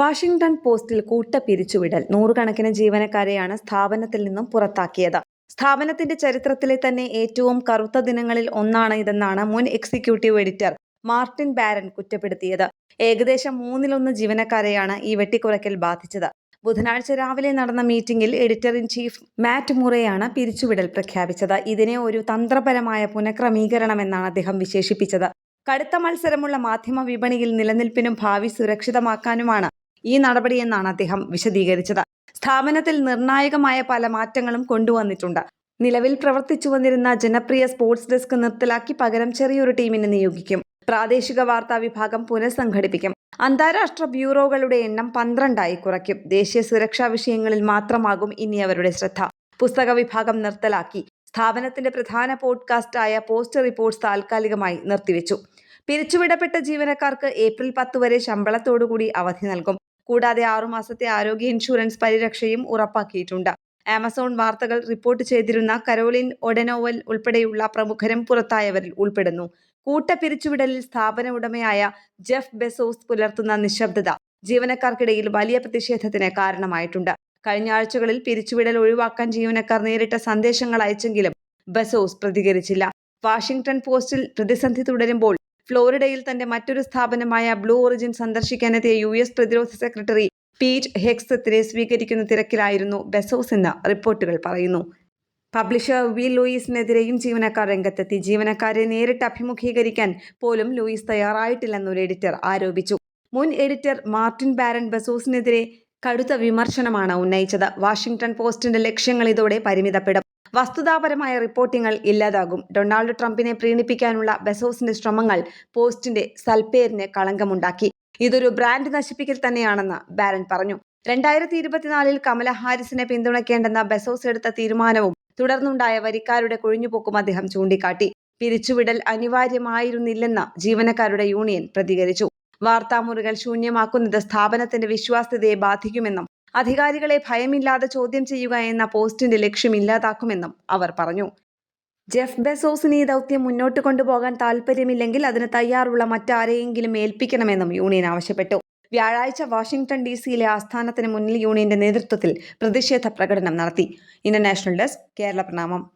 Washington പോസ്റ്റിൽ കൂട്ട പിരിച്ചുവിടൽ നൂറുകണക്കിന് ജീവനക്കാരെയാണ് സ്ഥാപനത്തിൽ നിന്നും പുറത്താക്കിയത്. സ്ഥാപനത്തിന്റെ ചരിത്രത്തിലെ തന്നെ ഏറ്റവും കറുത്ത ദിനങ്ങളിൽ ഒന്നാണ് ഇതെന്നാണ് മുൻ എക്സിക്യൂട്ടീവ് എഡിറ്റർ മാർട്ടിൻ ബാരൻ കുറ്റപ്പെടുത്തിയത്. ഏകദേശം മൂന്നിലൊന്ന് ജീവനക്കാരെയാണ് ഈ വെട്ടിക്കുറയ്ക്കൽ ബാധിച്ചത്. ബുധനാഴ്ച രാവിലെ നടന്ന മീറ്റിംഗിൽ എഡിറ്റർ ഇൻ ചീഫ് മാറ്റ് മുറയാണ് പിരിച്ചുവിടൽ പ്രഖ്യാപിച്ചത്. ഇതിനെ ഒരു തന്ത്രപരമായ പുനഃക്രമീകരണമെന്നാണ് അദ്ദേഹം വിശേഷിപ്പിച്ചത്. കടുത്ത മത്സരമുള്ള മാധ്യമ വിപണിയിൽ നിലനിൽപ്പിനും ഭാവി സുരക്ഷിതമാക്കാനുമാണ് ഈ നടപടിയെന്നാണ് അദ്ദേഹം വിശദീകരിച്ചത്. സ്ഥാപനത്തിൽ നിർണായകമായ പല മാറ്റങ്ങളും കൊണ്ടുവന്നിട്ടുണ്ട്. നിലവിൽ പ്രവർത്തിച്ചു വന്നിരുന്ന ജനപ്രിയ സ്പോർട്സ് ഡെസ്ക് നിർത്തലാക്കി പകരം ചെറിയൊരു ടീമിനെ നിയോഗിക്കും. പ്രാദേശിക വാർത്താ വിഭാഗം പുനഃസംഘടിപ്പിക്കും. അന്താരാഷ്ട്ര ബ്യൂറോകളുടെ എണ്ണം പന്ത്രണ്ടായി കുറയ്ക്കും. ദേശീയ സുരക്ഷാ വിഷയങ്ങളിൽ മാത്രമാകും ഇനി അവരുടെ ശ്രദ്ധ. പുസ്തക വിഭാഗം നിർത്തലാക്കി. സ്ഥാപനത്തിന്റെ പ്രധാന പോഡ്കാസ്റ്റായ പോസ്റ്റ് റിപ്പോർട്ട്സ് താൽക്കാലികമായി നിർത്തിവെച്ചു. പിരിച്ചുവിടപ്പെട്ട ജീവനക്കാർക്ക് ഏപ്രിൽ പത്ത് വരെ ശമ്പളത്തോടുകൂടി അവധി നൽകും. കൂടാതെ ആറുമാസത്തെ ആരോഗ്യ ഇൻഷുറൻസ് പരിരക്ഷയും ഉറപ്പാക്കിയിട്ടുണ്ട്. ആമസോൺ വാർത്തകൾ റിപ്പോർട്ട് ചെയ്തിരുന്ന കരോലിൻ ഒഡനോവൽ ഉൾപ്പെടെയുള്ള പ്രമുഖരും പുറത്തായവരിൽ ഉൾപ്പെടുന്നു. കൂട്ട പിരിച്ചുവിടലിൽ സ്ഥാപന ഉടമയായ ജെഫ് ബെസോസ് പുലർത്തുന്ന നിശബ്ദത ജീവനക്കാർക്കിടയിൽ വലിയ പ്രതിഷേധത്തിന് കാരണമായിട്ടുണ്ട്. കഴിഞ്ഞ ആഴ്ചകളിൽ പിരിച്ചുവിടൽ ഒഴിവാക്കാൻ ജീവനക്കാർ നേരിട്ട സന്ദേശങ്ങൾ അയച്ചെങ്കിലും ബസോസ് പ്രതികരിച്ചില്ല. വാഷിംഗ്ടൺ പോസ്റ്റിൽ പ്രതിസന്ധി തുടരുമ്പോൾ ഫ്ലോറിഡയിൽ തന്റെ മറ്റൊരു സ്ഥാപനമായ ബ്ലൂ ഒറിജിൻ സന്ദർശിക്കാനെത്തിയ യു എസ് പ്രതിരോധ സെക്രട്ടറി പീറ്റ് ഹെക്സത്തിനെ സ്വീകരിക്കുന്ന തിരക്കിലായിരുന്നു ബെസോസ് എന്ന് റിപ്പോർട്ടുകൾ പറയുന്നു. പബ്ലിഷർ വി ലൂയിസിനെതിരെയും ജീവനക്കാർ രംഗത്തെത്തി. ജീവനക്കാരെ നേരിട്ട് അഭിമുഖീകരിക്കാൻ പോലും ലൂയിസ് തയ്യാറായിട്ടില്ലെന്നൊരു എഡിറ്റർ ആരോപിച്ചു. മുൻ എഡിറ്റർ മാർട്ടിൻ ബാരൻ ബസോസിനെതിരെ കടുത്ത വിമർശനമാണ് ഉന്നയിച്ചത്. വാഷിംഗ്ടൺ പോസ്റ്റിന്റെ ലക്ഷ്യങ്ങൾ ഇതോടെ പരിമിതപ്പെടും. വസ്തുതാപരമായ റിപ്പോർട്ടിങ്ങൾ ഇല്ലാതാകും. ഡൊണാൾഡ് ട്രംപിനെ പ്രീണിപ്പിക്കാനുള്ള ബെസോസിന്റെ ശ്രമങ്ങൾ പോസ്റ്റിന്റെ സൽപ്പേരിന് കളങ്കമുണ്ടാക്കി. ഇതൊരു ബ്രാൻഡ് നശിപ്പിക്കൽ തന്നെയാണെന്ന് ബാരൻ പറഞ്ഞു. രണ്ടായിരത്തി ഇരുപത്തിനാലിൽ കമല ഹാരിസിനെ പിന്തുണയ്ക്കേണ്ടെന്ന ബെസോസ് എടുത്ത തീരുമാനവും തുടർന്നുണ്ടായ വരിക്കാരുടെ കൊഴിഞ്ഞുപോക്കും അദ്ദേഹം ചൂണ്ടിക്കാട്ടി. പിരിച്ചുവിടൽ അനിവാര്യമായിരുന്നില്ലെന്ന് ജീവനക്കാരുടെ യൂണിയൻ പ്രതികരിച്ചു. വാർത്താമുറികൾ ശൂന്യമാക്കുന്നത് സ്ഥാപനത്തിന്റെ വിശ്വാസ്യതയെ ബാധിക്കുമെന്നും അധികാരികളെ ഭയമില്ലാതെ ചോദ്യം ചെയ്യുക എന്ന പോസ്റ്റിന്റെ ലക്ഷ്യം ഇല്ലാതാക്കുമെന്നും അവർ പറഞ്ഞു. ജെഫ് ബെസോസിന് ഈ ദൗത്യം മുന്നോട്ട് കൊണ്ടുപോകാൻ താല്പര്യമില്ലെങ്കിൽ അതിന് തയ്യാറുള്ള മറ്റാരെയെങ്കിലും ഏൽപ്പിക്കണമെന്നും യൂണിയൻ ആവശ്യപ്പെട്ടു. വ്യാഴാഴ്ച വാഷിംഗ്ടൺ ഡി സിയിലെ ആസ്ഥാനത്തിന് മുന്നിൽ യൂണിയന്റെ നേതൃത്വത്തിൽ പ്രതിഷേധ പ്രകടനം നടത്തി. ഇന്റർനാഷണൽ ഡെസ്ക് കേരള പ്രണാമം.